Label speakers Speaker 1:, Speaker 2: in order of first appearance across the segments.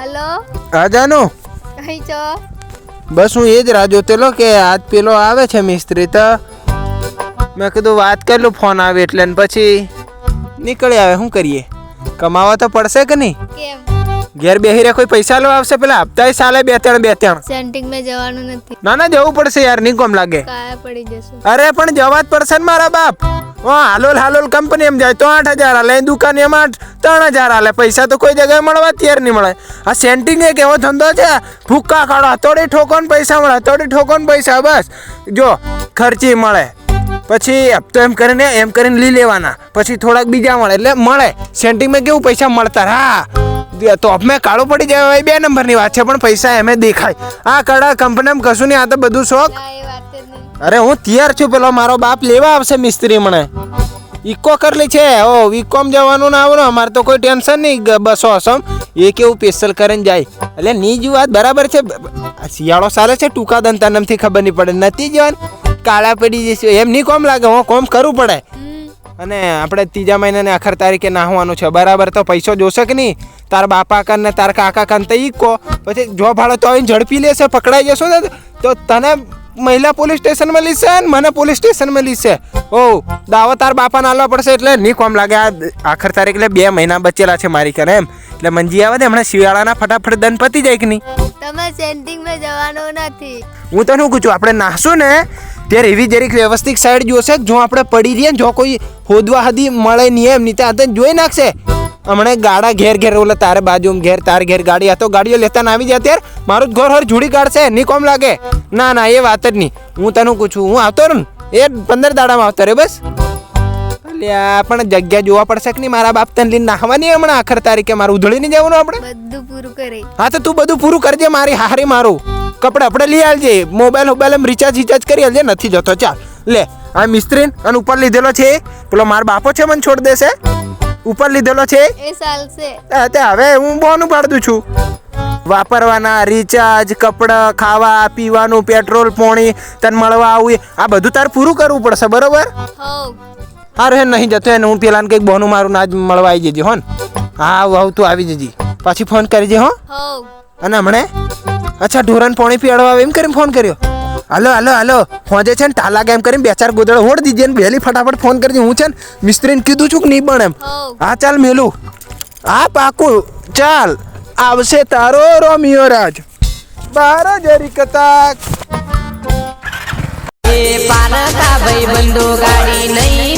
Speaker 1: Hello?
Speaker 2: હા જાનુ?
Speaker 1: કઈ છો?
Speaker 2: બસ હું એ જ રાહ જોતેલો કે આજ પેલો આવે છે મિસ્ત્રી તો. મેં કીધું વાત કરી લઉં ફોન આવે એટલે ને પછી નીકળી આવે શું કરીએ? કમાવા તો પડશે કે નહીં?
Speaker 1: કેમ?
Speaker 2: ઘેર બેહી રે કોઈ પૈસા લો આવશે પેલા હપ્તાય સાલે બે ત્રણ બે ત્રણ.
Speaker 1: સેન્ટિંગ મેં જવાનું નથી.
Speaker 2: ના ના જવું પડશે યાર નહીં કોમ લાગે.
Speaker 1: કાયા પડી જશે.
Speaker 2: અરે પણ જવા જ પડશે ને મારા બાપ. હાલોલ હાલોલ, કંપની એમ જાય. તો આઠ હજાર હાલે દુકાન એમાં આઠ, ત્રણ હજાર હાલે પૈસા તો કોઈ જગ્યાએ મળવા તૈયાર નહીં મળે. આ સેન્ટિંગ એક એવો ધંધો છે ભૂક્કા કાઢો. થોડી ઠોકોન પૈસા મળે થોડી ઠોકોન પૈસા, બસ. જો, ખર્ચી મળે. પછી હપ્તો એમ કરીને એમ કરીને લઈ લેવાના. પછી થોડાક બીજા મળે, એટલે મળે. સેન્ટિંગમાં કેવું પૈસા મળતા હા. તો મેં કાળો પડી જાય બે નંબરની વાત છે, પણ પૈસા એમે દેખાય. આ કડા કંપનીમાં કશું નહીં, આ તો બધું શોખ. અરે હું તૈયાર છું પેલો મારો બાપ લેવા આવશે મિસ્ત્રી મને ઇકો કરલી છે. ઓ વીકોમ જવાનું ના આવવાનું અમારે તો કોઈ ટેન્શન નહીં બસો અસમ એ કેવું પેસ્ટલ કરીને જાય. એટલે નીજ વાત બરાબર છે. શિયાળો સારો છે ટૂંકા દંતા નમથી ખબર નહીં પડે. નથી જવાન. કાળા પડી જશે એમ નહીં કોમ લાગે હું કોમ કરવું પડે. અને આપણે ત્રીજા મહિનાની આખર તારીખે નાહવાનું છે. બરાબર તો પૈસો જોશે કે નહીં? તાર બાપા કન ને તાર કાકા કન તો ઈકો પછી જો ભાડો તો આવીને ઝડપી લેશે પકડાઈ જશો ને તો તને મહિલા પોલીસ સ્ટેશનમાં લીશે ને મને પોલીસ સ્ટેશનમાં લીશે ઓ દાવો તાર બાપાને આલવા પડશે એટલે નહીં કોમ લાગે. આ આખર તારીખ એટલે બે મહિના બચેલા છે મારી કરે એમ. એટલે મંજી આવે ને હમણાં શિયાળાના ફટાફટ દન પતી જાય કે નહીં?
Speaker 1: તમે સેન્ટિંગમાં જવાનો નથી.
Speaker 2: હું તો શું પૂછું આપણે નાહશું ને ત્યારે એવી જરીક વ્યવસ્થિત સાઈડ જોશે જો આપણે પડી રહીએ જો કોઈ હોદવા હદી મળે નહીં એમ નહીં ત્યાં તો જોઈ નાખશે. હમણાં ગાડા ઘેર ઘેર ઓલે તારે બાજુ ઘેર તાર ઘેર ગાડી આ તો ગાડીઓ લેતા ના આવી જાય ત્યારે. મારું જ ઘર હર જુડી કાઢશે નહીં કોમ લાગે. ના ના એ વાત જ નહીં. હું તને પૂછું હું આવતો રહું ને? એ પંદર દાડામાં આવતો રે બસ. અલ્યા પણ જગ્યા જોવા પડશે કે નહીં? મારા બાપ તને લઈને નાહવાની હમણાં આખર તારીખે? મારું ઉધળી નહીં જવાનું આપણે?
Speaker 1: બધું પૂરું કરે.
Speaker 2: હા તો તું બધું પૂરું કરજે મારી હારી મારું. કપડા આપણે લઈ આવજે. મોબાઈલ મોબાઈલ એમ રિચાર્જ રિચાર્જ કરી આવજે નથી જતો. ચાલ. લે આ મિસ્ત્રી અને ઉપર લીધેલો છે. પેલો મારો બાપો છે મને છોડ દેશે. ઉપર લીધેલો છે.
Speaker 1: એ
Speaker 2: એ હવે હું બોનું પાડું છું. વાપરવાના રિચાર્જ કપડાં ખાવા પીવાનું પેટ્રોલ પોણી તને મળવા આવું આ બધું તારે પૂરું કરવું પડશે બરોબર? હારું હે નહીં જતો એને હું પેલાને કંઈક બોનું મારું ના જ મળવા આવી જજે હો ને હા આવું તું આવી જજે. પાછી ફોન કરજે હો. અને હમણે? અચ્છા ઢોરણ પાણી પીવાડવા આવે એમ કરીને ફોન કર્યો. હાલો હાલો હાલો. હોજે છે ને ટાલા એમ કરીને બે ચાર ગોદળ હોડ દીજે ને વહેલી ફટાફટ ફોન કરજે હું છે ને મિસ્ત્રીને કીધું છું કે નહીં પણ એમ. હા ચાલ મેલું. હા પાકું. ચાલ. આવશે તારો રોમિયો રાજ. બાર જરી કતાક.
Speaker 3: એ ભાઈ બંધો ગાડી નહીં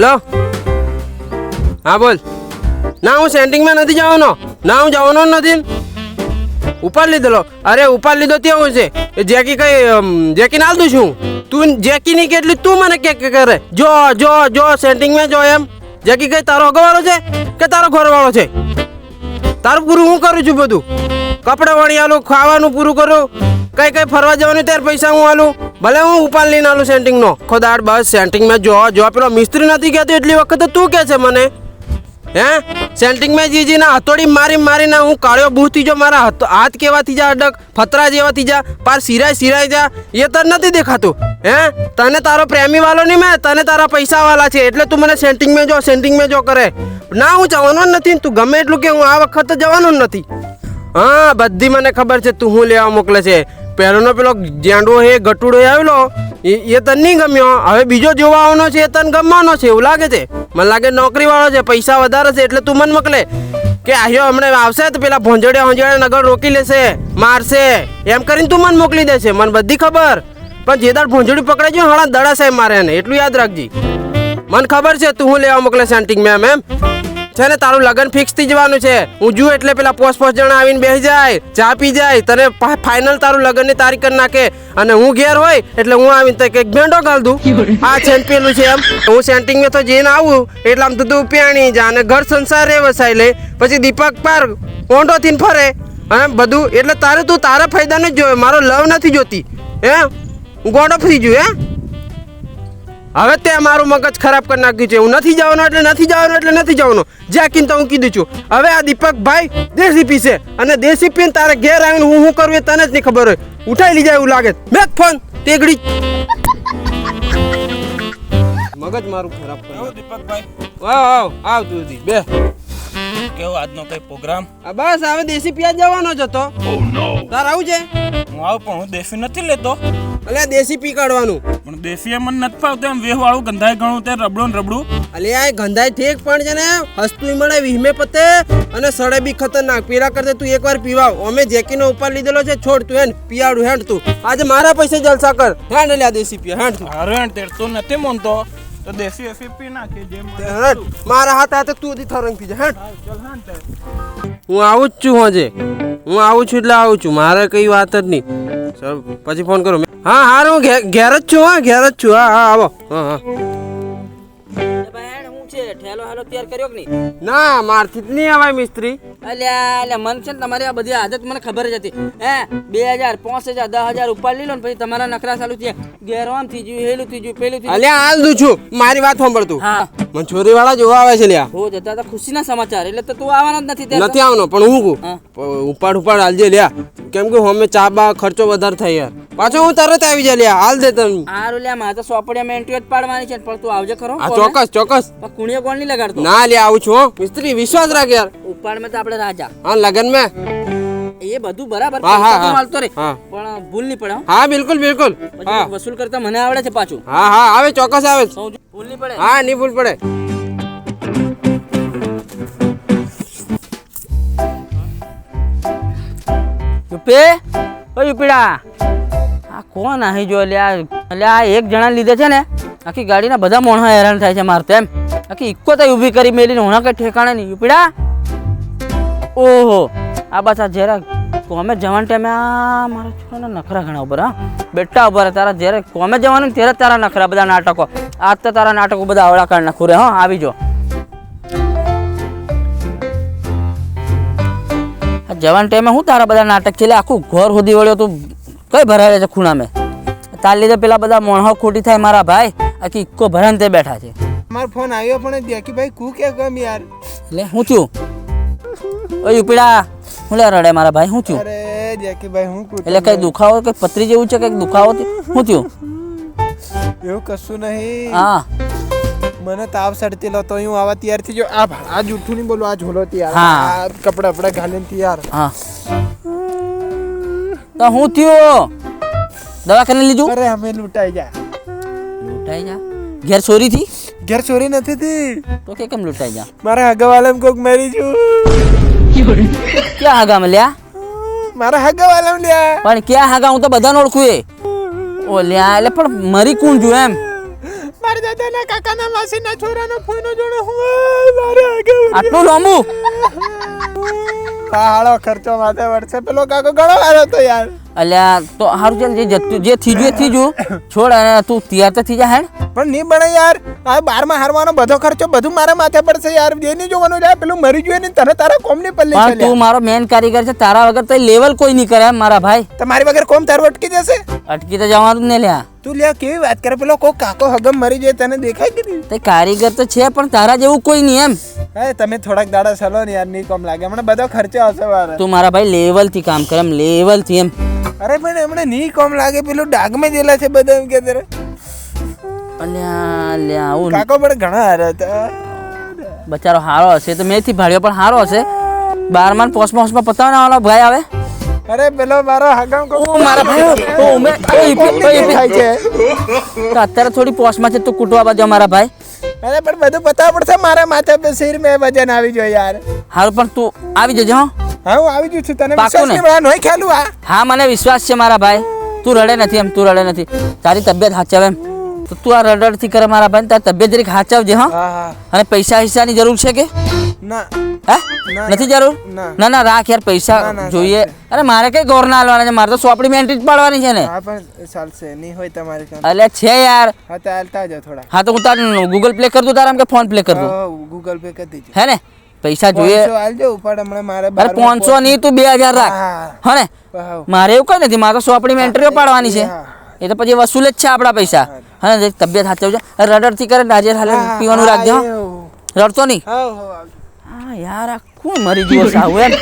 Speaker 4: હલો? હા, બોલ. ના, હું સેન્ટિંગમાં નથી જવાનો. ના, હું જવાનો નથી. ઉપર લીધેલો. અરે ઉપર લીધો તેવું છે. એ જેકી કઈ જેકી નાલ દઉં છું. તું જેકી ની કેટલી, તું મને કે કરે જો જો જો સેન્ટિંગમાં જો એમ. જેકી કઈ તારો અગવાળો છે કે તારો ઘરવાળો છે? તારું પૂરું હું કરું છું બધું? કપડા વળી આલું, ખાવાનું પૂરું કરું. કઈ કઈ ફરવા જવાનું ત્યારે પૈસા હું આલું? ભલે હું ઉપાલ લઈને આલું સેન્ટિંગનો. ખોદાડ, બસ, સેન્ટિંગમાં જો જો, પેલો મિસ્ત્રી નથી કહેતો એટલી વખત તું કે છે મને. હે? સેન્ટિંગમાં જીજી ના હથોડી મારી મારીને હું કાળ્યો થઈ જો મારા હાથ કેવા થઈ જા, અડક, ફતરા જેવા થઈ જા, પાર સિરાય સિરાય જા, એ તને નથી દેખાતું. હે? તને તારો પ્રેમી વાલો નહીં મેં, તને તારા પૈસા વાલા છે, એટલે તું મને સેન્ટિંગમાં જો સેન્ટિંગમાં જો કરે. ના, હું જવાનો જ નથી તું ગમે એટલું કે હું આ વખત જવાનો જ નથી. હા, બધી મને ખબર છે, તું હું લેવા મોકલે છે. પહેલોનો પેલો જેંડો હે, ગટુડો આવેલો, એ તને નહીં ગમ્યો. હવે બીજો જોવા આવવાનો છે, એ તને ગમવાનો છે, એવું લાગે છે? મને લાગે નોકરી વાળો છે, પૈસા વધારે છે, એટલે તું મને મોકલે. કે આયો, હમણાં આવશે તો પેલા ભોંજડે ભોંજડે નગર રોકી લેશે, મારશે. એમ કરીને તું મને મોકલી દેશે મને બધી ખબર. પણ જે દાડ ભોંજડી પકડાઈ ગયો હળા દડા સાહેબ મારે એને, એટલું યાદ રાખજી. મને ખબર છે, તું હું લેવા મોકલે સેન્ટિંગ મેમ એમ? છે ને, તારું લગન ફિક્સ થઈ જવાનું છે. હું જુ એટલે પેલા પોસ્ટ પોસ્ટ જણા આવીને બેસી જાય, ચા પી જાય, તને ફાઇનલ તારું લગનની તારીખ કરી નાખે. અને હું ઘેર હોય એટલે હું આવીને તે કંઈક ભેંડો ગાળ દઉં. આ પેલું છે એમ. હું સેન્ટિંગ તો જઈને આવું, એટલે આમ તું પેણી જા અને ઘર સંસાર રે વસાઈ લે. પછી દીપક પાર ઓંડો થઈને ફરે. હા, બધું. એટલે તારે તું તારા ફાયદાને જ જોવે. મારો લવ નથી જોતી. હે? હું ગોડ ઓફ થઈ ગયું હે? હવે તે મારું મગજ ખરાબ કરી નાખ્યું છે. હું નથી જવાનો એટલે નથી જવાનો એટલે નથી જવાનો. જ્યાં કીન હું કીધું છું. હવે આ દીપકભાઈ દેશી પીશે અને દેશી પીને તારે ઘેર આવીને હું શું કરું એ તને જ નહીં ખબર હોય. ઉઠાઈ લીધા એવું લાગે મેં ફોન તેગડી મગજ મારું ખરાબ કરી
Speaker 5: દીપકભાઈ.
Speaker 4: આવ આવ આવ તું દી બે.
Speaker 5: કેવો આજનો કઈ પ્રોગ્રામ
Speaker 4: આ બસ હવે દેશી પિયા જવાનો જ હતો. તાર આવું છે?
Speaker 5: હું આવું પણ હું દેશી નથી લેતો.
Speaker 4: અલ્યા દેશી પી કાઢવાનું.
Speaker 5: પણ દેશી એમ નથી ભાવતું એમ વેહ વાળું ગંધાય ઘણું તે રબડો ને રબડું.
Speaker 4: અલ્યા આ ગંધાય ઠીક પણ છે ને હસતું મળે વિહમે પતે અને સડે બી ખતરનાક. પીરા કરતે તું એકવાર પીવાવ. અમે જેકીનો ઉપર લીધેલો છે છોડ તું હેન પિયાડું હેંડ તું. આજે મારા પૈસે જલસા કર. હેન્ડ લ્યા દેશી પી હેન્ડ તું.
Speaker 5: હારું તેર તું નથી મોનતો. તો દેશી એફી પી નાખે
Speaker 4: જે મારા હાથ હાથે તું દી થરંગ પી જા હેન્ડ
Speaker 5: હા, ચાલ તે.
Speaker 4: હું આવું જ છું હોજે. હું આવું છું એટલે આવું છું. મારે કઈ વાત જ નહીં. સર પછી ફોન કરું. હા હા હું ઘેર જ છું હા ઘેર જ છું. હા હા આવો. હા હા.
Speaker 6: ઠેલો હેલો તૈયાર કર્યો કે નહીં?
Speaker 4: ના મારથી જ નહીં આવાય મિસ્ત્રી.
Speaker 6: અલ્યા અલ્યા મન છે ને તમારી આ બધી આદત મને ખબર જ હતી. હે બે હજાર પાંચ હજાર દસ હજાર ઉપર લીધો ને પછી તમારા નખરા ચાલુ છે ઘેરવામ થઈ ગયું હેલું થઈ ગયું પેલું થઈ
Speaker 4: અલ્યા હાલ દઉં છું. મારી વાત સાંભળતું
Speaker 6: હા.
Speaker 4: મને છોરી વાળા જોવા આવે છે લ્યા.
Speaker 6: હો જતા હતા ખુશીના સમાચાર એટલે તો તું આવવાનો જ નથી
Speaker 4: નથી આવવાનો પણ હું કહું. ઉપાડ ઉપાડ હાલજે લ્યા. કેમ કે અમે ચા બા ખર્ચો વધારે થાય યાર. પાછો હું તરત આવી જાય લ્યા હાલ દે તને.
Speaker 6: હારું લ્યા મારે તો સોપડિયામાં એન્ટ્રી જ પાડવાની છે પણ તું આવજે ખરો
Speaker 4: હા ચોક્કસ ચોક્કસ.
Speaker 6: કુણીએ કોણ નહીં લગાડતો?
Speaker 4: ના લ્યા આવું છું મિસ્ત્રી વિશ્વાસ રાખ યાર.
Speaker 6: ઉપાડમાં તો આપણે રાજા.
Speaker 4: હા લગન મેં.
Speaker 6: એ બધું બરાબર. હાલતો રે. પણ ભૂલ નહીં પડે હા.
Speaker 4: બિલકુલ બિલકુલ. હા.
Speaker 6: વસૂલ કરતા મને આવડે છે પાછું?
Speaker 4: હા હા આવે ચોક્કસ આવે.
Speaker 6: ભૂલ નહીં પડે.
Speaker 4: હા નહીં ભૂલ પડે.
Speaker 6: યુપે? ઓ યુપીડા. આ કોણ આહી જો? લ્યા એટલે આ એક જણા લીધે છે ને, આખી ગાડીના બધા મોણા હેરાન થાય છે મારે તેમ આખી ઇક્કો તો ઊભી કરી મેલીને હોણા કઈ ઠેકાણે નહીં. ઉપડ્યા ઓહો, આ બસ આ જરા કોમે જવાનું ટાઈમે આ મારા છોકરાના નખરા ઘણા ઉપર હા બેટા ઉપર તારા જ્યારે કોમે જવાનું ત્યારે તારા નખરા બધા નાટકો. આજ તો તારા નાટકો બધા આવડા કાઢ નાખું રે, હા, આવી જો. આ જવાન ટાઈમે હું તારા બધા નાટક છે આખું ઘર સુધી વળ્યો તું. કઈ ભરાવે છે ખૂણા મેં? તાર લીધે પેલા બધા મોણહો ખોટી થાય મારા ભાઈ આખી ઇક્કો ભરાને તે બેઠા છે.
Speaker 2: મારો ફોન આવ્યો પણ દેખી ભાઈ કુ કે ગમ યાર?
Speaker 6: એટલે હું થયું? ઓય ઉપીડા હું લે રડે મારા ભાઈ હું થયું?
Speaker 2: અરે દેખી ભાઈ હું કુ
Speaker 6: એટલે કઈ દુખાવો કઈ પતરી જેવું છે કઈ દુખાવો હું થયું?
Speaker 2: એવું કશું નહીં.
Speaker 6: હા.
Speaker 2: મને તાવ સડતી લો તો હું આવા તૈયાર થઈ જો આ આ જૂઠું નહીં બોલો આ ઝોલો તૈયાર.
Speaker 6: હા.
Speaker 2: કપડા કપડા ઘાલીને તૈયાર.
Speaker 6: હા. તો હું થયો? દવાખાને લીધું
Speaker 2: અરે અમે લૂંટાઈ ગયા.
Speaker 6: લૂંટાઈ ગયા? ઘેર ચોરી થી?
Speaker 2: ઘેર ચોરી નથી થી
Speaker 6: તો કે કેમ લૂંટાઈ જા
Speaker 2: મારા હગાવાલામ કોક મરી છું
Speaker 6: ક્યાં હાગા લ્યા?
Speaker 2: મારા હગાવાલામ લ્યા.
Speaker 6: પણ ક્યાં હાગા? હું તો બધાને ઓળખું એ. ઓ લ્યા એટલે પણ મરી કોણ જો એમ?
Speaker 2: મારા દાદાના કાકાના માસીના છોરાનો ફોનો જોડે હું મારા હગાવાલા
Speaker 6: આટલું લાંબુ?
Speaker 2: હા હાળો ખર્ચો માથે વળશે. પેલો કાકો ઘણો હારો હતો યાર.
Speaker 6: અલ્યા તો સારું ચાલ જે જતું જે થીજું એ થીજું છોડ અને તું તૈયાર તો થઈ જા હેડ
Speaker 2: પણ નહીં બને યાર. આ બારમાં હારવાનો બધો ખર્ચો બધું મારા માથે પડશે યાર. જે નહીં જોવાનું યાર પેલું મરી જોઈએ ને તને તારા કોમની પલ્લી
Speaker 6: પણ તું મારો મેન કારીગર છે તારા વગર તો લેવલ કોઈ નહીં કરે મારા ભાઈ.
Speaker 2: તમારી વગર કોમ તારું અટકી જશે?
Speaker 6: અટકી તો જવાનું જ ને લ્યા.
Speaker 2: તું લ્યા કેવી વાત કરે? પેલો કોઈ કાકો હગમ મરી જાય તને દેખાય કે નહીં?
Speaker 6: તે કારીગર તો છે પણ તારા જેવું કોઈ નહીં એમ.
Speaker 2: હે તમે થોડાક દાડા સલો ને યાર નહીં કોમ લાગે. મને બધો ખર્ચો હશે મારે.
Speaker 6: તું મારા ભાઈ લેવલથી કામ કરે એમ લેવલથી એમ.
Speaker 2: અરે પણ એમણે નહીં કોમ લાગે. પેલું ડાગમાં જેલા છે બધા એમ કે તારે
Speaker 6: અલ્યા લ્યા આવું
Speaker 2: કાકો પણ ઘણા હારા હતા.
Speaker 6: બચારો હારો હશે તો મેથી ભાડ્યો પણ હારો હશે. બારમાન પોસ્ટમાં પોસ્ટમાં પતાવવાનો ભાઈ આવે.
Speaker 2: અરે પેલો મારો હગમ કો
Speaker 6: ઓ મારા ભાઈ ઓ ઈપી.
Speaker 2: થાય છે.
Speaker 6: તો અત્યારે થોડી પોસ્ટમાં છે તું કૂટવા બાજુ મારા ભાઈ.
Speaker 2: અરે પણ બધું પતાવ પડશે મારા માથે પર સિર મેં વજન આવી જોઈએ યાર.
Speaker 6: હાલ પણ તું આવી જજો હો.
Speaker 2: હા હું આવી ગયું છું. તને વિશ્વાસ? નહીં મળે નહીં ખ્યાલું આ
Speaker 6: હા મને વિશ્વાસ છે મારા ભાઈ. તું રડે નથી એમ તું રડે નથી. તારી તબિયત હાચવ એમ. તો તું આ રડડથી કરે મારા ભાઈ તારી તબિયત જરીક હાચવજે હા. અને પૈસા હિસ્સાની જરૂર છે કે?
Speaker 2: ના.
Speaker 6: હે? નથી જરૂર?
Speaker 2: ના.
Speaker 6: ના રાખ યાર પૈસા જોઈએ. અરે મારે કઈ ગોર ના હાલવાના છે? મારે તો સોપડી એન્ટ્રી જ પાડવાની છે ને.
Speaker 2: હા પણ ચાલશે. નહીં હોય તમારે
Speaker 6: એટલે છે યાર.
Speaker 2: હા તો હાલતા જાવ થોડા.
Speaker 6: હા તો હું તાર ગૂગલ પ્લે કર દઉં તારા કે ફોન પ્લે કર દઉં
Speaker 2: ગૂગલ પે કરી દીજો.
Speaker 6: હે ને? પૈસા જોઈએ.
Speaker 2: પાંચસો ઉપાડ હમણાં મારે
Speaker 6: અરે પાંચસો નહીં તું બે હજાર રાખ.
Speaker 2: હા.
Speaker 6: હા. ને? મારે એવું કઈ નથી મારે તો સોપડીમાં એન્ટ્રીઓ પાડવાની છે. એ તો પછી વસૂલ જ છે આપણા પૈસા. હા તબિયત સાચવજો રડડથી કરે આજે હાલે પીવાનું રાખજો રડતો નહીં. હા યાર આ કોણ મરી ગયો સાવ એમ?